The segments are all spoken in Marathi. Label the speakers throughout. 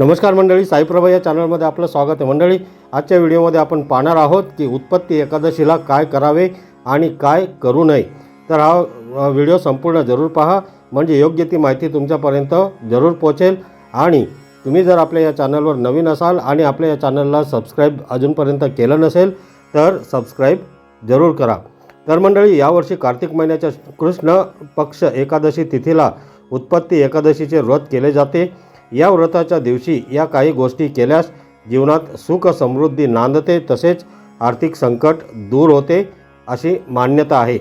Speaker 1: नमस्कार मंडळी साईप्रभा या चॅनलमध्ये आपलं स्वागत आहे. मंडळी आजच्या व्हिडिओमध्ये आपण पाहणार आहोत की उत्पत्ती एकादशीला काय करावे आणि काय करू नये. तर हा व्हिडिओ संपूर्ण जरूर पहा. म्हणजे योग्य ती माहिती तुमच्यापर्यंत जरूर पोहोचेल. आणि तुम्ही जर आपल्या या चॅनलवर नवीन असाल आणि आपल्या या चॅनलला सबस्क्राईब अजूनपर्यंत केलं नसेल तर सबस्क्राईब जरूर करा. तर मंडळी यावर्षी कार्तिक महिन्याच्या कृष्ण पक्ष एकादशी तिथीला उत्पत्ती एकादशीचे व्रत केले जाते. या व्रताच्या दिवशी या काही गोष्टी केल्यास जीवनात सुख समृद्धी नांदते तसेच आर्थिक संकट दूर होते अशी मान्यता आहे.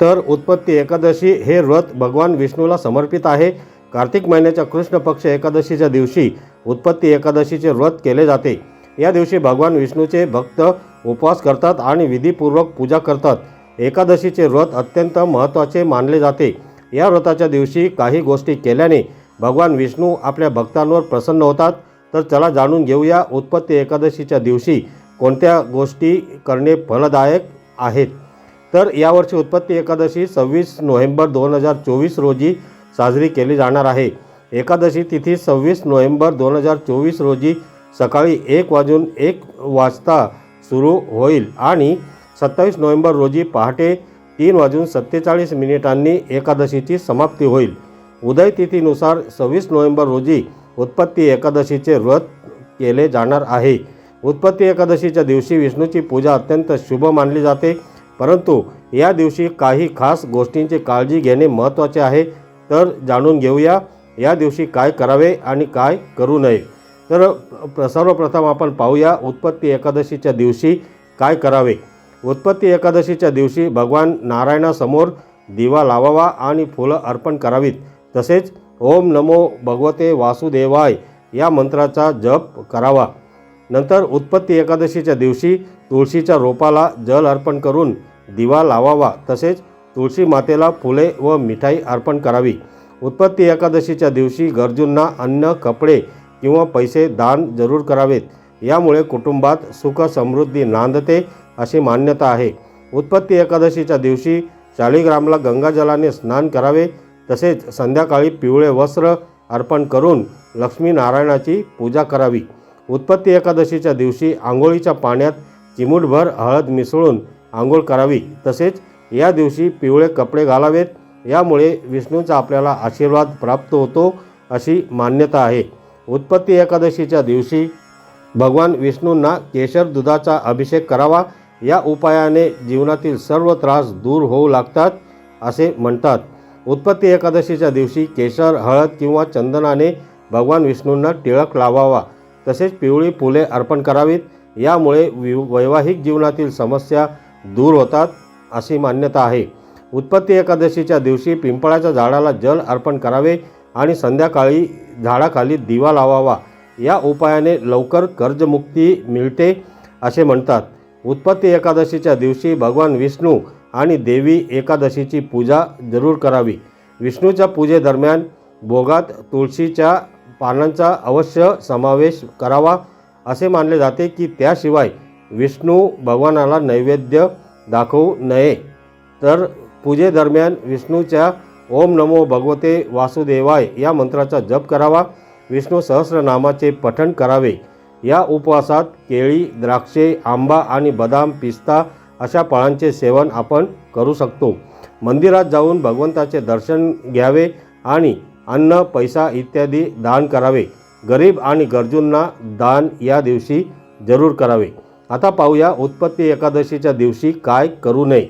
Speaker 1: तर उत्पत्ती एकादशी हे व्रत भगवान विष्णूला समर्पित आहे. कार्तिक महिन्याच्या कृष्ण पक्ष एकादशीच्या दिवशी उत्पत्ती एकादशीचे व्रत केले जाते. या दिवशी भगवान विष्णूचे भक्त उपवास करतात आणि विधीपूर्वक पूजा करतात. एकादशीचे व्रत अत्यंत महत्त्वाचे मानले जाते. या व्रताच्या दिवशी काही गोष्टी केल्याने भगवान विष्णू आपल्या भक्तांवर प्रसन्न होतात. तर चला जाणून घेऊया उत्पत्ती एकादशीच्या दिवशी कोणत्या गोष्टी करणे फलदायक आहेत. तर यावर्षी उत्पत्ती एकादशी सव्वीस नोव्हेंबर दोन हजार चोवीस रोजी साजरी केली जाणार आहे. एकादशी तिथी सव्वीस नोव्हेंबर दोन हजार चोवीस रोजी सकाळी एक वाजून एक वाजता सुरू होईल आणि सत्तावीस नोव्हेंबर रोजी पहाटे तीन वाजून सत्तेचाळीस मिनिटांनी एकादशीची समाप्ती होईल. उदय तिथीनुसार सव्वीस नोव्हेंबर रोजी उत्पत्ती एकादशीचे व्रत केले जाणार आहे. उत्पत्ती एकादशीच्या दिवशी विष्णूची पूजा अत्यंत शुभ मानली जाते. परंतु या दिवशी काही खास गोष्टींची काळजी घेणे महत्त्वाचे आहे. तर जाणून घेऊया या दिवशी काय करावे आणि काय करू नये. तर प्र- सर्वप्रथम आपण पाहूया उत्पत्ती एकादशीच्या दिवशी काय करावे. उत्पत्ती एकादशीच्या दिवशी भगवान नारायणासमोर दिवा लावावा आणि फुलं अर्पण करावीत. तसेच ओम नमो भगवते वासुदेवाय या मंत्राचा जप करावा. नंतर उत्पत्ती एकादशीच्या दिवशी तुळशीच्या रोपाला जल अर्पण करून दिवा लावावा. तसेच तुळशी मातेला फुले व मिठाई अर्पण करावी. उत्पत्ती एकादशीच्या दिवशी गरजूंना अन्न कपडे किंवा पैसे दान जरूर करावेत. यामुळे कुटुंबात सुख समृद्धी नांदते अशी मान्यता आहे. उत्पत्ती एकादशीच्या दिवशी शालिग्रामला गंगाजलाने स्नान करावे. तसेच संध्याकाळी पिवळे वस्त्र अर्पण करून लक्ष्मीनारायणाची पूजा करावी. उत्पत्ती एकादशीच्या दिवशी आंघोळीच्या पाण्यात चिमूटभर हळद मिसळून आंघोळ करावी. तसेच या दिवशी पिवळे कपडे घालावेत. यामुळे विष्णूचा आपल्याला आशीर्वाद प्राप्त होतो अशी मान्यता आहे. उत्पत्ती एकादशीच्या दिवशी भगवान विष्णूंना केशर दुधाचा अभिषेक करावा. या उपायाने जीवनातील सर्व त्रास दूर होऊ लागतात असे म्हणतात. उत्पत्ती एकादशीच्या दिवशी केशर हळद किंवा चंदनाने भगवान विष्णूंना टिळक लावावा तसेच पिवळी फुले अर्पण करावीत. यामुळे वि वैवाहिक जीवनातील समस्या दूर होतात अशी मान्यता आहे. उत्पत्ती एकादशीच्या दिवशी पिंपळाच्या झाडाला जल अर्पण करावे आणि संध्याकाळी झाडाखाली दिवा लावावा. या उपायाने लवकर कर्जमुक्ती मिळते असे म्हणतात. उत्पत्ती एकादशीच्या दिवशी भगवान विष्णू आणि देवी एकादशीची पूजा जरूर करावी. विष्णूच्या पूजेदरम्यान भोगात तुळशीच्या पानांचा अवश्य समावेश करावा असे मानले जाते की त्याशिवाय विष्णू भगवानाला नैवेद्य दाखवू नये. तर पूजेदरम्यान विष्णूच्या ओम नमो भगवते वासुदेवाय या मंत्राचा जप करावा. विष्णू सहस्रनामाचे पठण करावे. या उपवासात केळी द्राक्षे आंबा आणि बदाम पिस्ता अशा फळांचे सेवन आपण करू शकतो. मंदिरात जाऊन भगवंताचे दर्शन घ्यावे आणि अन्न पैसा इत्यादी दान करावे. गरीब आणि गरजूंना दान या दिवशी जरूर करावे. आता पाहूया उत्पत्ती एकादशीच्या दिवशी काय करू नये.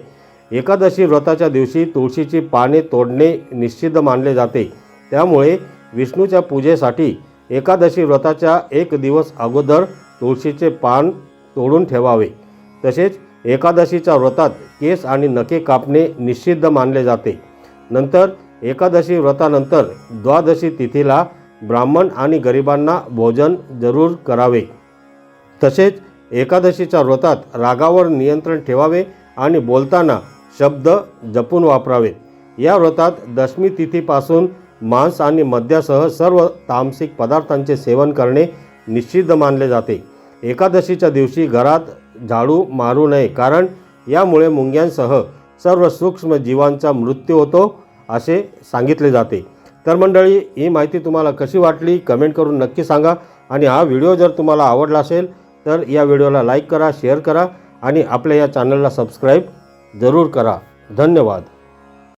Speaker 1: एकादशी व्रताच्या दिवशी तुळशीची पाने तोडणे निश्चित मानले जाते. त्यामुळे विष्णूच्या पूजेसाठी एकादशी व्रताच्या एक दिवस अगोदर तुळशीचे पान तोडून ठेवावे. तसेच एकादशीच्या व्रतात केस आणि नखे कापणे निषिद्ध मानले जाते. नंतर एकादशी व्रतानंतर द्वादशी तिथीला ब्राह्मण आणि गरिबांना भोजन जरूर करावे. तसेच एकादशीच्या व्रतात रागावर नियंत्रण ठेवावे आणि बोलताना शब्द जपून वापरावे. या व्रतात दशमी तिथीपासून मांस आणि मद्यासह सर्व तामसिक पदार्थांचे सेवन करणे निश्चित मानले जाते. एकादशीच्या दिवशी घरात झाडू मारू नये. कारण यामुळे मुंग्यांसह सर्व सूक्ष्म जीवांचा मृत्यू होतो असे सांगितले जाते. तर मंडळी ही माहिती तुम्हाला कशी वाटली? कमेंट करून नक्की सांगा. आणि हा व्हिडिओ जर तुम्हाला आवडला असेल तर या व्हिडिओला लाईक करा शेअर करा आणि आपल्या या चॅनलला सबस्क्राईब जरूर करा. धन्यवाद.